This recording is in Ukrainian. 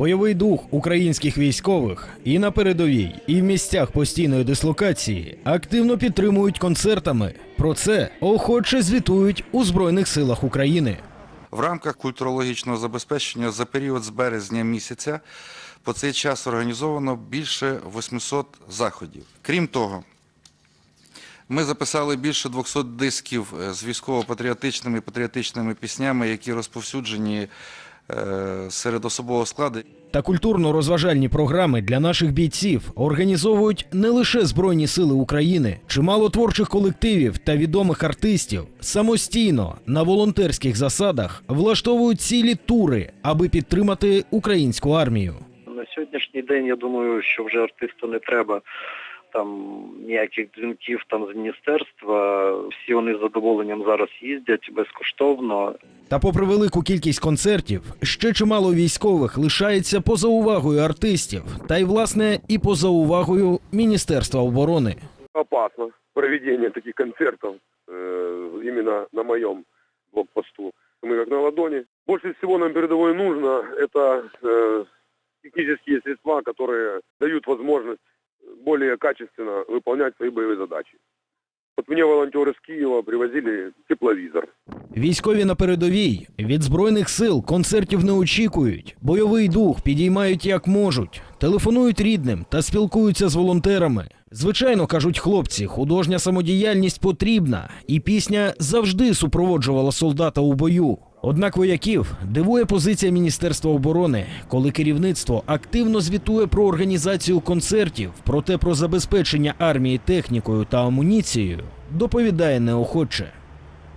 Бойовий дух українських військових і на передовій, і в місцях постійної дислокації активно підтримують концертами. Про це охоче звітують у Збройних силах України. В рамках культурологічного забезпечення за період з березня місяця по цей час організовано більше 800 заходів. Крім того, ми записали більше 200 дисків е, з військово-патріотичними і патріотичними піснями, які розповсюджені серед особового складу. Та культурно-розважальні програми для наших бійців організовують не лише Збройні Сили України, чимало творчих колективів та відомих артистів самостійно на волонтерських засадах влаштовують цілі тури, аби підтримати українську армію. На сьогоднішній день я думаю, що вже артисту не треба там ніяких дзвінків там з міністерства. Всі вони з задоволенням зараз їздять безкоштовно. Та попри велику кількість концертів, ще чимало військових лишається поза увагою артистів, та й власне і поза увагою Міністерства оборони. опасно проведение таких концертов э, именно на моем блокпосту. Мы как на ладони. Больше всего нам передовой нужно это э, технические средства, которые дают возможность более качественно выполнять свои боевые задачи. Вот мені волонтери з Києва привозили тепловізор. Військові на передовій від збройних сил концертів не очікують. Бойовий дух підіймають як можуть, телефонують рідним та спілкуються з волонтерами. Звичайно, кажуть хлопці, художня самодіяльність потрібна, і пісня завжди супроводжувала солдата у бою. Однак вояків дивує позиція Міністерства оборони, коли керівництво активно звітує про організацію концертів, проте про забезпечення армії технікою та амуніцією доповідає неохоче.